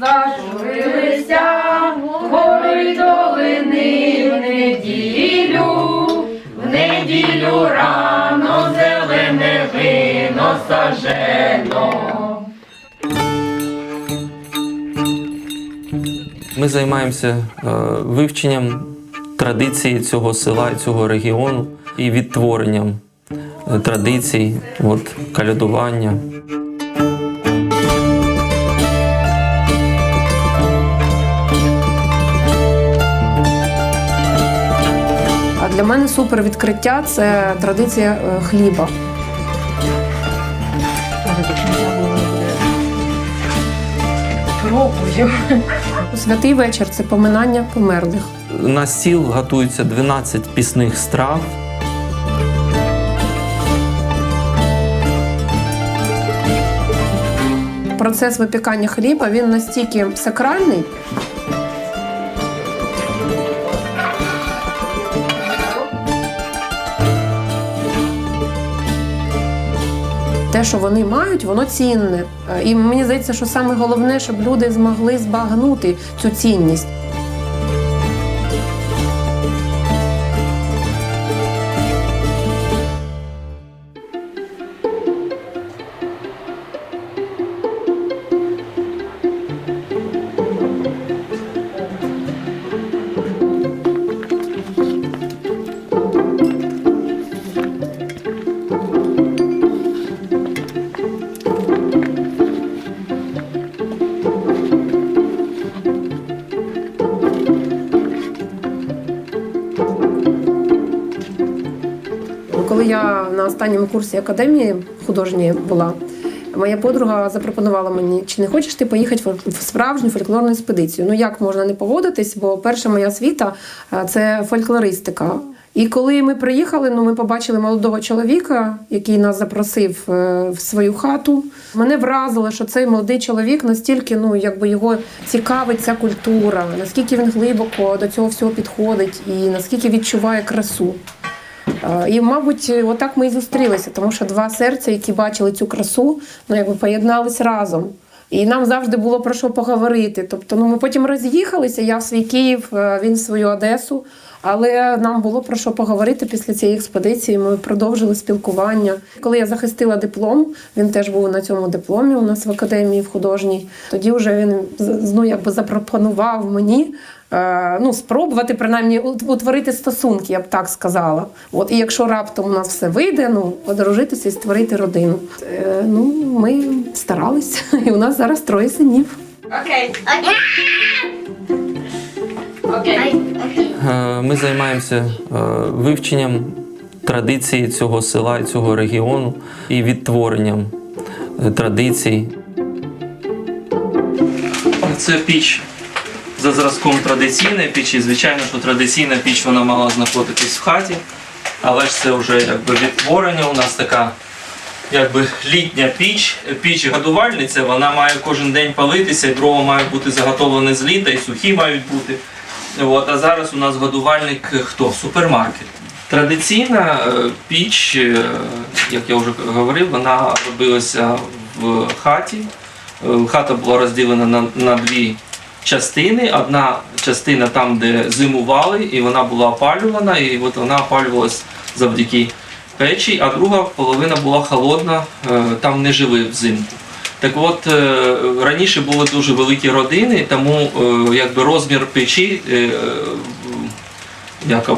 Зажурилися гори долини в неділю, в неділю рано зелене вино сажено. Ми займаємося е, вивченням традиції цього села і цього регіону і відтворенням е, традицій, от, калядування. Для мене супер відкриття це традиція е, хліба. Пробую. Святий вечір це поминання померлих. На стіл готується 12 пісних страв. Процес випікання хліба він настільки сакральний. Те, що вони мають, воно цінне. Е, І мені здається, що саме головне, щоб люди змогли збагнути цю цінність. Коли останньому курсі академії художньої була, моя подруга запропонувала мені, чи не хочеш ти поїхати в- справжню фольклорну експедицію? Ну як можна не погодитись, бо перша моя освіта е, це фольклористика. І коли ми приїхали, ну ми побачили молодого чоловіка, який нас запросив е, в свою хату. Мене вразило, що цей молодий чоловік настільки, ну якби його цікавить ця культура, наскільки він глибоко до цього всього підходить і наскільки відчуває красу. Е, І, мабуть, отак ми і зустрілися, тому що два серця, які бачили цю красу, ну якби поєднались разом. І нам завжди було про що поговорити. Тобто, ну ми потім роз'їхалися. Я в свій Київ, е, він в свою Одесу. Але нам було про що поговорити після цієї експедиції. Ми продовжили спілкування. Коли я захистила диплом, він теж був на цьому дипломі у нас в академії в художній. Тоді вже він ну, якби запропонував мені ну, спробувати принаймні утворити стосунки, я б так сказала. От і якщо раптом у нас все вийде, ну одружитися і створити родину. Е, ну, ми старалися, і у нас зараз троє синів. Окей. Окей. Е, Ми займаємося е, вивченням традиції цього села і цього регіону і відтворенням е, традицій. Це піч за зразком традиційної печі. Звичайно, що традиційна піч вона мала знаходитись в хаті, але ж це вже якби відтворення. У нас така якби літня піч, піч годувальниця, вона має кожен день палитися, дрова мають бути заготовлені з літа, і сухі мають бути. От, а зараз у нас годувальник е, хто? Супермаркет. Традиційна е, піч, е, як я вже говорив, вона робилася в хаті. Хата була розділена на, на дві частини. Одна частина там, де зимували, і вона була опалювана, і от вона опалювалась завдяки печі, а друга половина була холодна, е, там не жили взимку. Так от е, раніше були дуже великі родини, тому е, якби розмір печі як,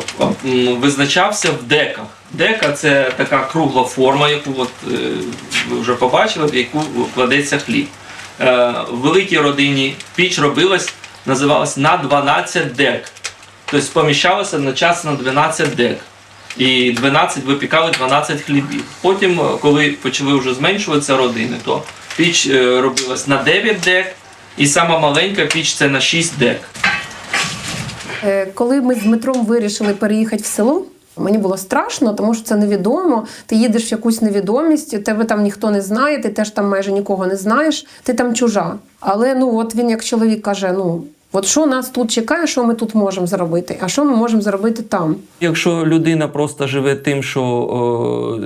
визначався в деках. Дека це така кругла форма, яку от, ви вже побачили, в яку кладеться хліб. Е, В великій родині піч робилась, називалась на 12 дек. Тобто поміщалося одночасно 12 дек. І 12 випікали 12 хлібів. Потім, е, коли почали вже зменшуватися родини, то піч е, робилась на 9 дек, і сама маленька піч це на 6 дек. Коли ми з Дмитром вирішили переїхати в село, мені було страшно, тому що це невідомо. Ти їдеш в якусь невідомість, тебе там ніхто не знає, ти теж там майже нікого не знаєш, ти там чужа. Але ну от він як чоловік каже: ну От що нас тут чекає, що ми тут можемо зробити, а що ми можемо зробити там. Якщо людина просто живе тим, що о, е,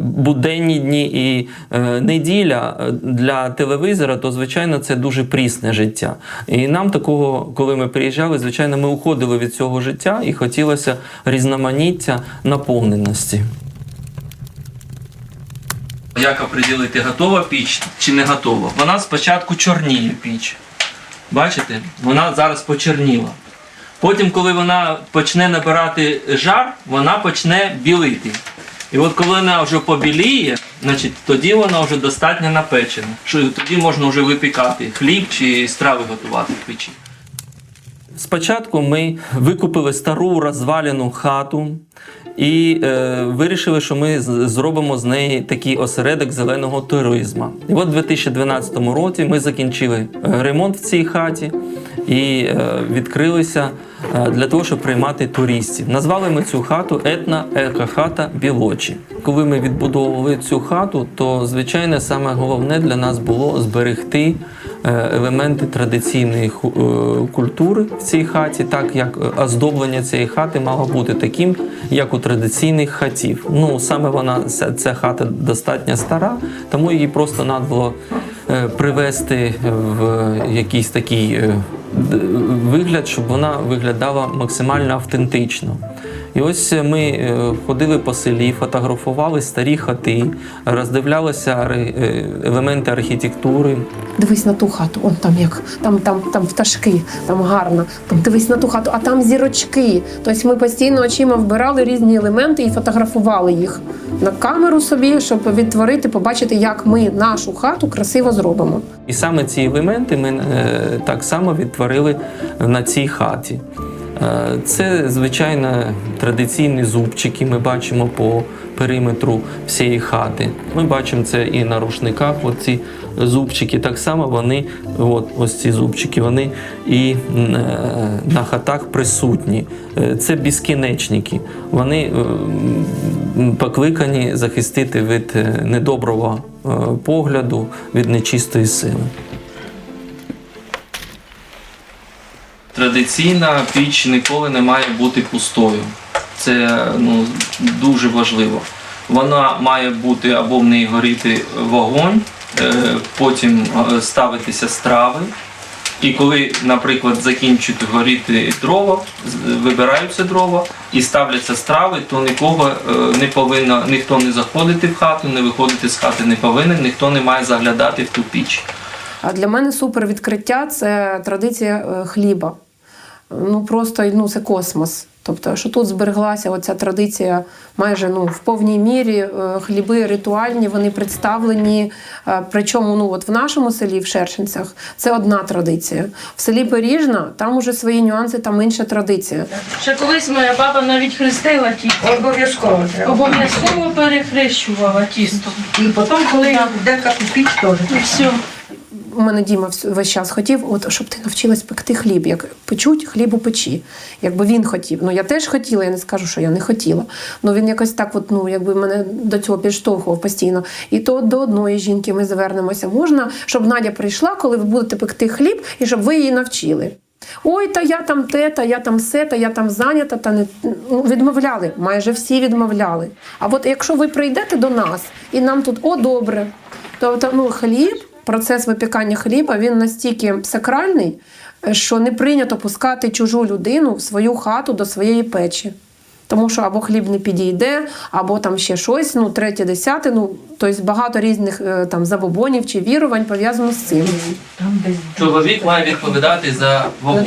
буденні дні і е, неділя е, для телевізора, то звичайно це дуже прісне життя. І нам такого, коли ми приїжджали, звичайно, ми уходили від цього життя і хотілося різноманіття наповненості. Як оприділити, готова піч чи не готова? Вона спочатку чорніє піч. Бачите? Вона зараз почерніла. Потім, коли вона почне набирати жар, вона почне білити. І от коли вона вже побіліє, значить, тоді вона вже достатньо напечена. Що тоді можна вже випікати хліб чи страви готувати в печі. Спочатку ми викупили стару розвалену хату і е, вирішили, що ми зробимо з неї такий осередок зеленого туризму. І от у 2012 році ми закінчили е, ремонт в цій хаті і е, відкрилися е, для того, щоб приймати туристів. Назвали ми цю хату етна екохата Білочі. Коли ми відбудовували цю хату, то звичайно саме головне для нас було зберегти елементи традиційної е, культури в цій хаті, так як е, оздоблення цієї хати мало бути таким, як у традиційних хатів. Ну саме вона ця, хата достатньо стара, тому її просто треба було е, привести в якийсь такий е, вигляд, щоб вона виглядала максимально автентично. І ось ми е, ходили по селі, фотографували старі хати, роздивлялися е, елементи архітектури. Дивись на ту хату, он там як там, там, там пташки, там гарно. Там дивись на ту хату, а там зірочки. Тобто ми постійно очима вбирали різні елементи і фотографували їх на камеру собі, щоб відтворити, побачити, як ми нашу хату красиво зробимо. І саме ці елементи ми е, так само відтворили на цій хаті. Е, Це, звичайно, традиційні зубчики. Ми бачимо по периметру всієї хати. Ми бачимо це і на рушниках. Оці зубчики так само вони, от ось ці зубчики, вони і е, на хатах присутні. Е, Це безкінечники. Вони покликані захистити від недоброго погляду, від нечистої сили. Традиційна піч ніколи не має бути пустою. Це ну, дуже важливо. Вона має бути або в неї горіти вогонь, е, потім е, ставитися страви. І коли, наприклад, закінчують горіти дрова, вибираються дрова і ставляться страви, то нікого е, не повинно, ніхто не заходити в хату, не виходити з хати не повинен, ніхто не має заглядати в ту піч. А для мене супер відкриття це традиція хліба. Ну просто ну, це космос. Тобто, що тут збереглася оця традиція майже ну, в повній мірі. е, Хліби ритуальні, вони представлені. Е, Причому ну, от в нашому селі, в Шершенцях, це одна традиція. В селі Пиріжна там уже свої нюанси, там інша традиція. Ще колись моя баба навіть хрестила тісто. Обов'язково треба. Обов'язково перехрещувала тісто. І потім, коли дека купить, теж. І все. У мене Діма весь час хотів, от щоб ти навчилась пекти хліб, як печуть хліб у печі. Якби він хотів. Ну я теж хотіла, я не скажу, що я не хотіла. Ну він якось так, от, ну якби мене до цього підштовхував постійно. І то до одної жінки ми звернемося. Можна, щоб Надя прийшла, коли ви будете пекти хліб, і щоб ви її навчили. Ой, та я там те, та я там все, та я там зайнята, та не ну, відмовляли. Майже всі відмовляли. А от якщо ви прийдете до нас і нам тут о добре, то, то ну, хліб, процес випікання хліба, він настільки сакральний, що не прийнято пускати чужу людину в свою хату до своєї печі. Тому що або хліб не підійде, або там ще щось, ну, третє, десяте, ну, тобто багато різних е, там забобонів чи вірувань пов'язано з цим. Там Чоловік має відповідати за вогонь.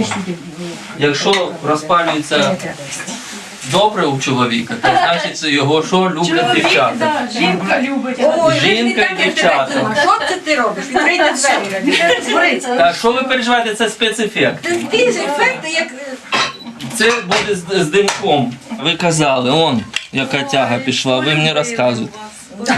Якщо розпалюється добре у чоловіка, то значить це його що люблять дівчата. да, жінка любить. Жінка і дівчата. А що це ти робиш? Відкрийте двері. Так, що ви переживаєте, це спецефект. Ті ефекти, як Це буде з, з димком. Ви казали, он, яка тяга пішла, ви мені розказуєте.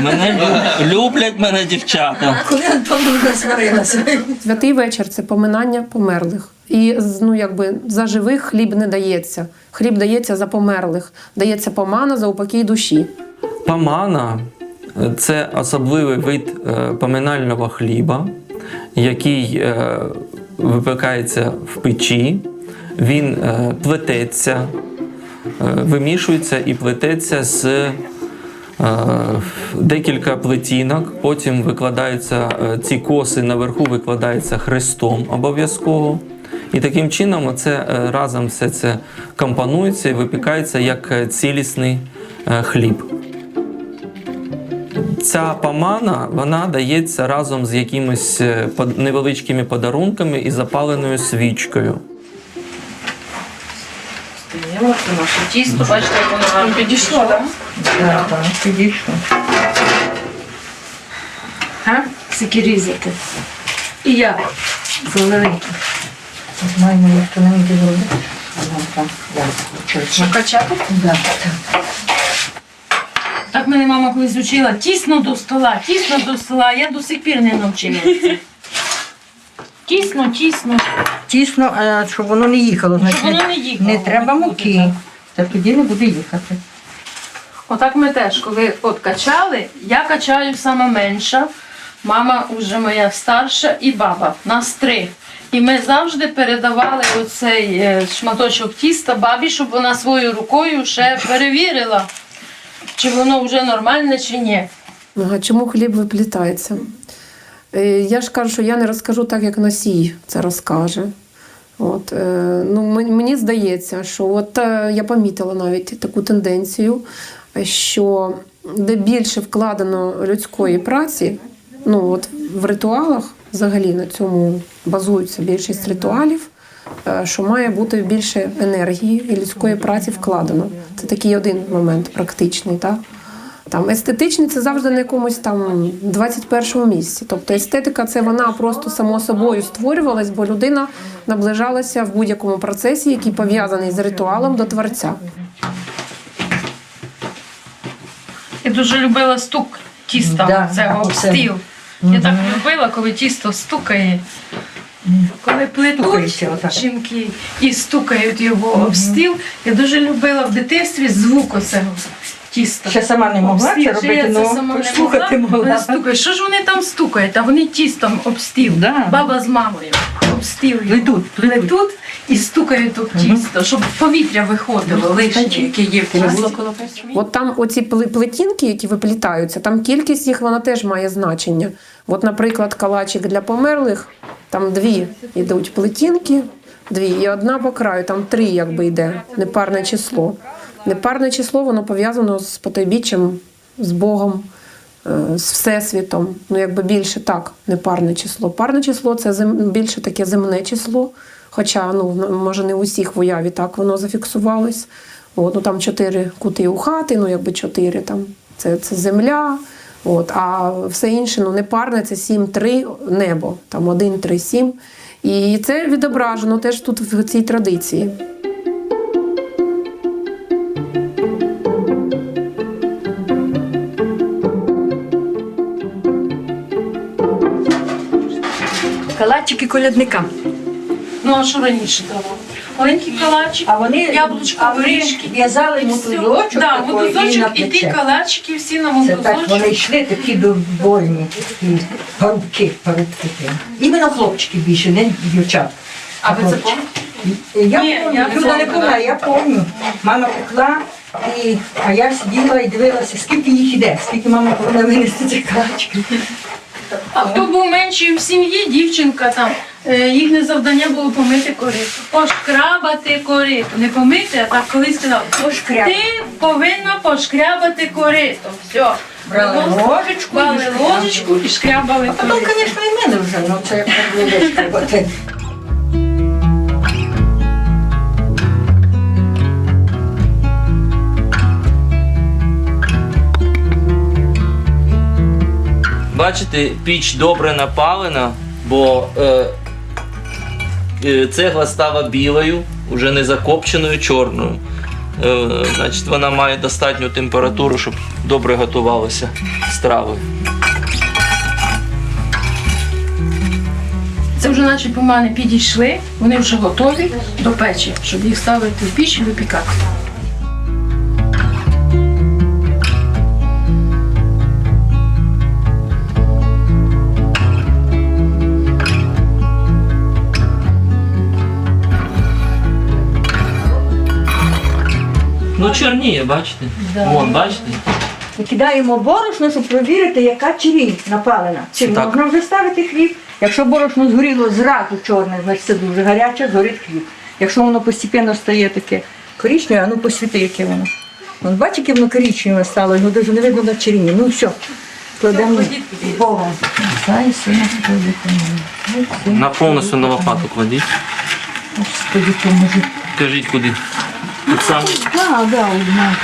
Мене лю- люблять мене дівчата. коли Антон дуже сварилася. Святий вечір це поминання померлих. І ну, якби за живих хліб не дається. Хліб дається за померлих, дається помана за упокій душі. Памана е, це особливий вид е, поминального хліба, який е, випікається в печі, він е, плететься, вимішується і плететься з декілька плетінок. Потім викладаються ці коси наверху, викладаються хрестом обов'язково. І таким чином це е, разом все це компонується і випікається як е, цілісний е, хліб. Ця памана вона дається разом з якимись невеличкими подарунками і запаленою свічкою. Наше тісто, бачите, як воно підійшло, так? Так, так, підійшло. Скільки різати. І я заливаю. Знаємо, як то не буде. Ну, так, так. Качати? Так, так. Так мене мама колись учила тісно до стола, тісно до стола. Я до сих пір не навчилася. Тісно, тісно, Тісно, а щоб воно не їхало, щоб значить воно не їхало. не треба муки. Та тоді не буде їхати. Отак ми теж, коли от качали, я качаю сама менша, мама вже моя старша і баба. Нас три. І ми завжди передавали оцей е, шматочок тіста бабі, щоб вона своєю рукою ще перевірила, чи воно вже нормальне чи ні. Ага, чому хліб виплітається? Е, Я ж кажу, що я не розкажу так, як носій це розкаже. От, е, ну, мені здається, що от я помітила навіть таку тенденцію, що де більше вкладено людської праці, ну от в ритуалах взагалі на цьому базується більшість ритуалів, е, що має бути більше енергії і людської праці вкладено. Це такий один момент практичний, так? Там естетичний це завжди на якомусь там 21 місці. Тобто естетика це вона просто само собою створювалась, бо людина наближалася в будь-якому процесі, який пов'язаний з ритуалом до творця. Я дуже любила стук тіста Да, цього об стіл. Я так любила, коли тісто стукає. Коли плетуть жінки і стукають його об стіл. Я дуже любила в дитинстві звук оцього тіста. Ще сама не могла це робити, але сама не послухати могла. Стукають. Що ж вони там стукають? А вони тістом об стіл. Да. Баба з мамою об стіл. Плетуть, плетуть. Плетуть і стукають об тісто, щоб повітря виходило лишнє, яке є в тісті. От там оці пле- плетінки, які виплітаються, там кількість їх вона теж має значення. От, наприклад, калачик для померлих, там дві йдуть плетінки, дві, і одна по краю, там три якби йде, непарне число. Непарне число воно пов'язано з потойбіччям, з Богом, е, з Всесвітом. Ну, якби більше так, непарне число. Парне число це більше таке земне число. Хоча, ну, може, не у всіх в уяві так воно зафіксувалось. От, ну, там чотири кути у хати, ну якби чотири там. Це, це земля. От, а все інше, ну, непарне це 7-3 небо, там 1, 3, 7. І це відображено теж тут в цій традиції. Калачики колядникам. Ну, а що раніше давали? Маленький калачик, А вони, яблучко, а вони горішки. в'язали мотузочок Да, такий і на мотузочок і ті плече. калачики всі на Це так вони мотузочок. йшли такі довольні, такі парубки, парубки. Іменно хлопчики більше, не дівчат. А ви це Хлопчики. помните? Я Ні, я пам'ятаю, Люда не помню, да. я. Мама пекла, і, а я сиділа і дивилася, скільки їх іде, скільки мама повинна винести цих калачків. А хто був менший в сім'ї, дівчинка там, е, їхнє завдання було помити корито. Пошкрабати корито. Не помити, а так колись сказав, Пошкрябати. ти повинна пошкрябати корито. Все. Брали ложечку. Брали і ложечку і шкрябали А потім, корито. звісно, і мене вже, ну це як не було Бачите, піч добре напалена, бо е, е, цегла стала білою, вже не закопченою чорною. Е, значить, вона має достатню температуру, щоб добре готувалися страви. Це вже наче помани підійшли, вони вже готові до печі, щоб їх ставити в піч і випікати. Ну чорніє, бачите? Да. Вон, бачите? Кидаємо борошно, щоб провірити, яка черінь напалена. Чи Так. можна вже ставити хліб? Якщо борошно згоріло зразу чорне, значить це дуже гаряче, згорить хліб. Якщо воно постійно стає таке коричневе, а ну посвіти, яке воно. Вон, бач, яке воно коричневе стало, його навіть не видно на черіні. Ну все, кладемо Богом. Знаю, сина. На повністю на лопату кладіть. Господи, поможи. Кажіть куди. Тут сам. А, да, одна.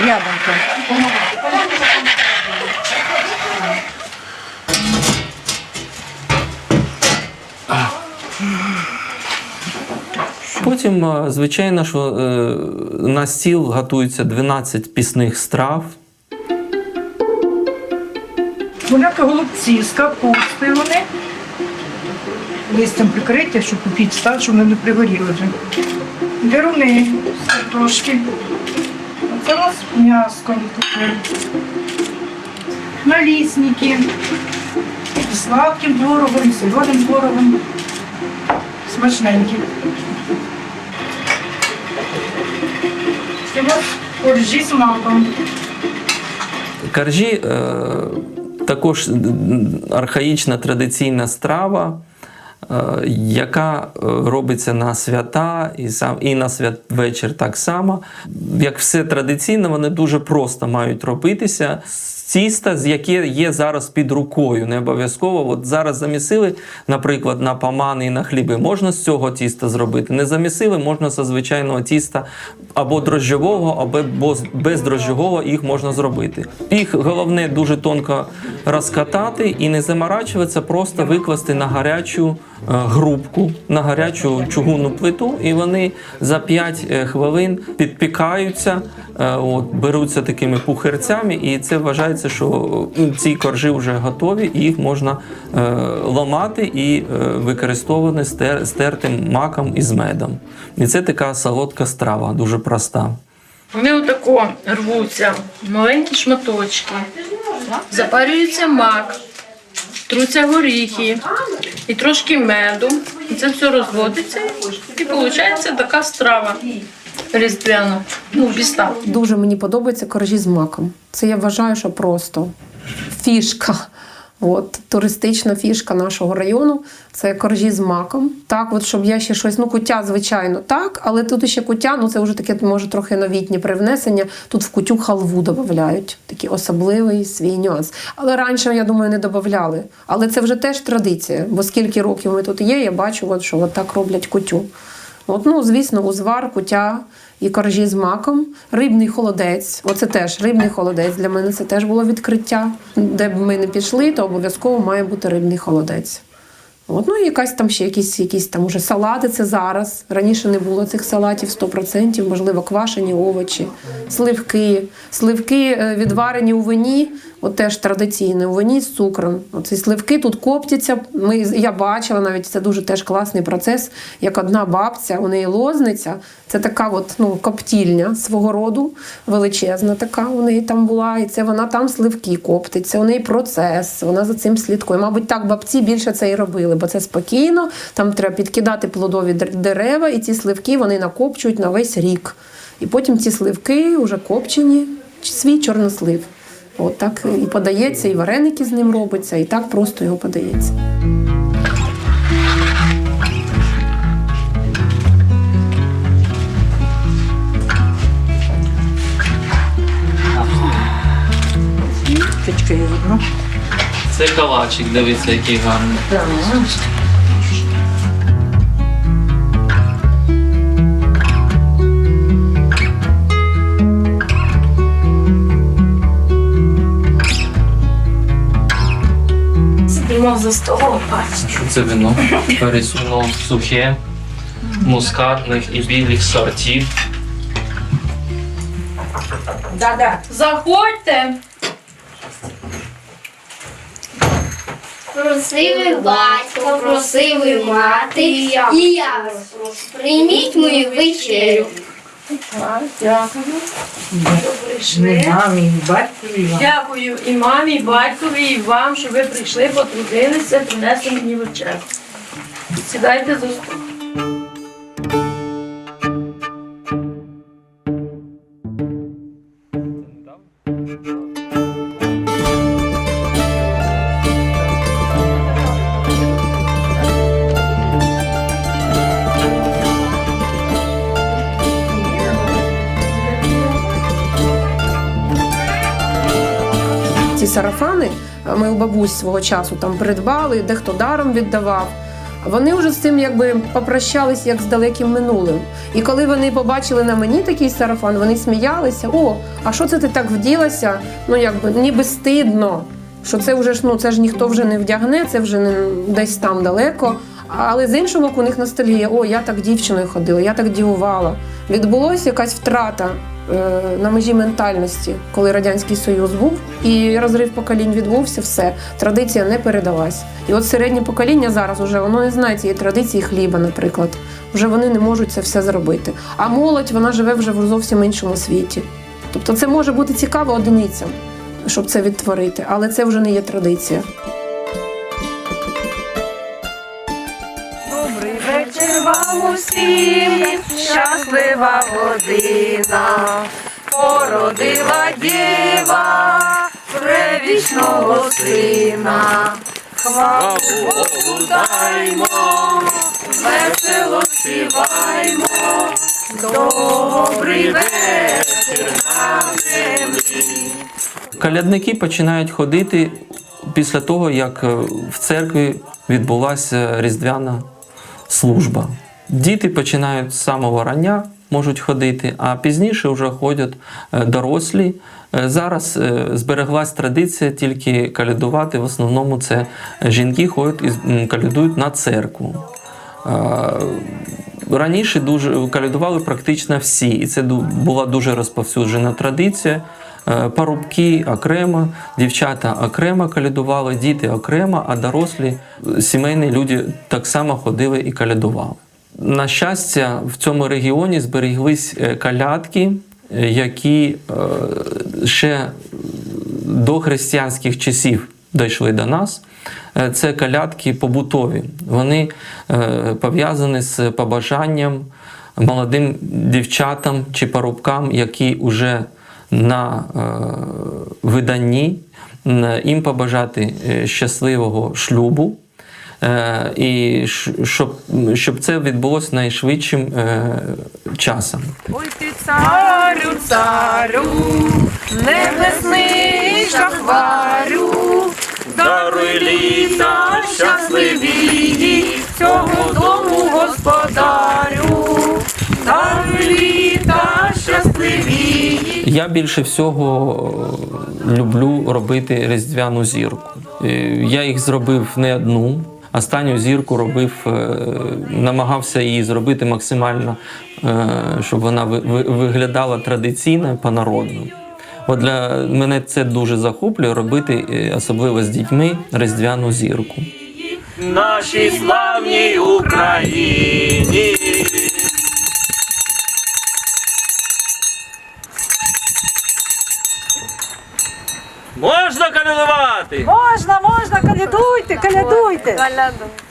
Рядом там. Потім, звичайно, що е, на стіл готується 12 пісних страв. Гуляка голубці з капусти вони. Листям прикриття, щоб попіть став, щоб вони не пригоріли вже. Деруни з картошки. Це у нас м'яско таке. Налісники. З сладким творогом, і солодим творогом. Смачненькі. Це у нас коржі з маком. Каржі е, також архаїчна традиційна страва, яка е, робиться на свята і, сам, і на святвечір так само. Як все традиційно, вони дуже просто мають робитися. З яке є зараз під рукою, не обов'язково. От зараз замісили, наприклад, на памани і на хліби. Можна з цього тіста зробити. Не замісили, можна з звичайного тіста або дрожжового, або з- бездрожжового їх можна зробити. Їх головне дуже тонко розкатати і не заморачуватися, просто викласти на гарячу е, грубку, на гарячу чугунну плиту, і вони за 5 е, хвилин підпікаються, е, от, беруться такими пухирцями, і це вважається, що е, ці коржі вже готові, і їх можна е, ламати і е, використовувати стер, стертим маком із медом. І це така солодка страва, дуже проста. Вони отако рвуться, маленькі шматочки, запарюється мак, труться горіхи і трошки меду. І це все розводиться. І виходить така страва різдвяна. Ну, біста. Дуже мені подобаються коржі з маком. Це я вважаю, що просто фішка. От, туристична фішка нашого району це коржі з маком. Так, от щоб я ще щось, ну куття, звичайно, так, але тут ще куття, ну це вже таке, може, трохи новітнє привнесення. Тут в кутю халву додають, такий особливий свій нюанс. Але раніше, я думаю, не додавали. Але це вже теж традиція, бо скільки років ми тут є, я бачу, от, що от так роблять кутю. От, ну, звісно, узвар, кутя і коржі з маком, рибний холодець. Оце теж рибний холодець. Для мене це теж було відкриття. Де б ми не пішли, то обов'язково має бути рибний холодець. От, ну і якась там ще якісь, якісь там уже салати це зараз. Раніше не було цих салатів 100%, можливо, квашені овочі, сливки. Сливки е, відварені у вині, от теж традиційне, у вині з цукром. Оці сливки тут коптяться. Ми, я бачила навіть це дуже теж класний процес, як одна бабця, у неї лозниця. Це така от, ну, коптільня свого роду, величезна така у неї там була. І це вона там сливки коптить. Це у неї процес, вона за цим слідкує. Мабуть, так бабці більше це і робили, бо це спокійно, там треба підкидати плодові дерева, і ці сливки вони накопчують на весь рік. І потім ці сливки вже копчені, свій чорнослив. От так і подається, і вареники з ним робиться, і так просто його подається. Чечки ну. Це калачик, дивіться, який гарний. Сидимо за столом, бачите. Що це вино? Пересунуло сухе, мускатних і білих сортів. Да-да. Заходьте! Просили батько, просили мати, і я вас прошу. Прийміть мою вечерю. Дякую. Ми мамі, батькові. Дякую і мамі, і батькові, і вам, що ви прийшли, потрудилися, принесли мені вечерю. Сідайте за стол. Свого часу там придбали, дехто даром віддавав. Вони вже з цим якби попрощались як з далеким минулим. І коли вони побачили на мені такий сарафан, вони сміялися: о, а що це ти так вділася? Ну якби ніби стидно. Що це вже ж ну це ж ніхто вже не вдягне, це вже не десь там далеко. Але з іншого боку, у них ностальгія. О, я так дівчиною ходила, я так дівувала. Відбулася якась втрата на межі ментальності, коли радянський союз був, і розрив поколінь відбувся, все традиція не передалась. І от середнє покоління зараз уже воно не знає цієї традиції хліба, наприклад. Вже вони не можуть це все зробити. А молодь вона живе вже в зовсім іншому світі. Тобто, це може бути цікаво одиницям, щоб це відтворити, але це вже не є традиція. Вам усім, щаслива година, породила діва превічного сина. Хвалу Богу даймо, весело співаймо, добрий вечір на землі. Колядники починають ходити після того, як е, в церкві відбулася різдвяна служба. Діти починають з самого рання, можуть ходити, а пізніше вже ходять е, дорослі. Е, Зараз е, збереглась традиція тільки калядувати. В основному це жінки ходять і калядують на церкву. Раніше дуже калядували практично всі, і це була дуже розповсюджена традиція. Парубки окремо, дівчата окремо калядували, діти окремо, а дорослі сімейні люди так само ходили і калядували. На щастя, в цьому регіоні зберіглись е, калядки, е, які е, ще до християнських часів дійшли до нас. Це калядки побутові. Вони пов'язані з побажанням молодим дівчатам чи парубкам, які вже на виданні, їм побажати щасливого шлюбу. Е, І щоб, щоб це відбулося найшвидшим е, часом. Ой ти царю, царю, небесний шахварю, даруй літа щасливі, цього дому господарю, даруй літа щасливі. Я більше всього е, люблю робити різдвяну зірку. Я їх зробив не одну. Останню зірку робив, е, намагався її зробити максимально, е, щоб вона ви- ви- виглядала традиційно по-народному. От для мене це дуже захоплює робити, е, особливо з дітьми, різдвяну зірку. Нашій славній Україні. Можна калядувати? Можна, можна, калядуйте, калядуйте.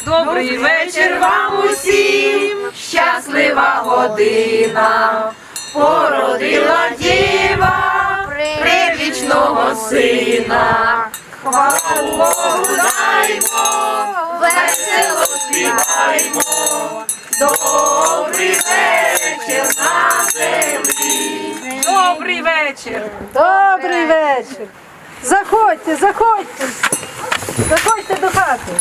Добрий вечір вам усім, щаслива година, породила діва привічного сина. Хвалу Богу даймо, весело співаймо, добрий вечір на землі. Добрий вечір. Добрий вечір. Заходьте, заходьте. Заходьте до хати.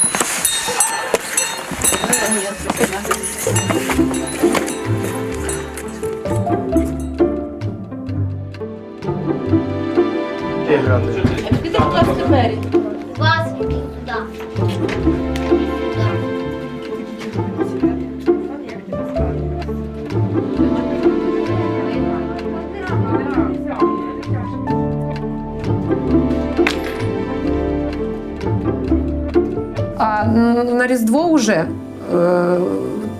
Вас на Різдво вже е,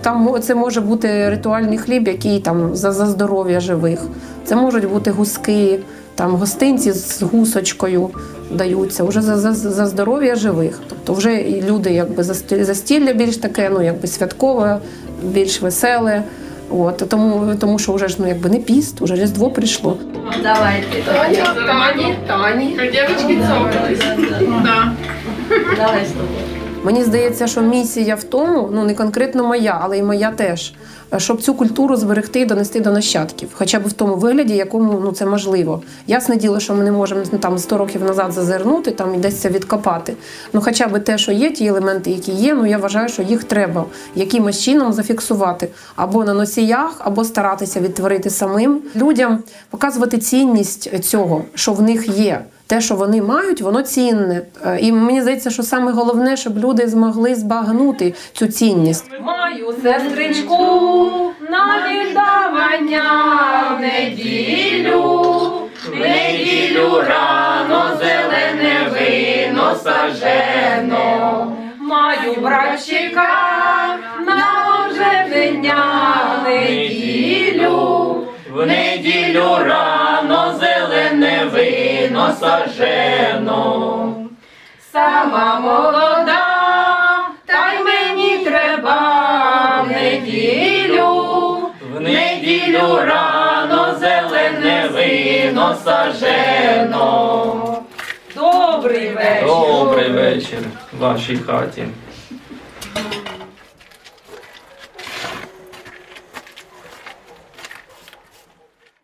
там це може бути ритуальний хліб, який там за, за здоров'я живих. Це можуть бути гуски, там гостинці з гусочкою даються вже за, за, за здоров'я живих. Тобто вже і люди якби засті- застілля більш таке, ну якби святкове, більш веселе. От тому, тому що вже ж ну якби не піст, уже Різдво прийшло. Давайте. Таня, Тані, Тані. Дівчатки цокались. Да. Давай з тобою. Мені здається, що місія в тому, ну не конкретно моя, але й моя теж, щоб цю культуру зберегти і донести до нащадків, хоча б в тому вигляді, якому ну це можливо. Ясне діло, що ми не можемо ну, там 100 років назад зазирнути, там і це відкопати. Ну, хоча б те, що є, ті елементи, які є, ну я вважаю, що їх треба якимось чином зафіксувати або на носіях, або старатися відтворити самим людям, показувати цінність цього, що в них є. Те, що вони мають, воно цінне. Е, І мені здається, що саме головне, щоб люди змогли збагнути цю цінність. Маю сестричку на віддавання в неділю, в неділю рано зелене вино сажено. Маю братчика на оженення в неділю, в неділю рано вино сажено. Сама молода, та й мені треба в неділю, в неділю рано зелене вино сажено. Добрий вечір. Добрий вечір в вашій хаті.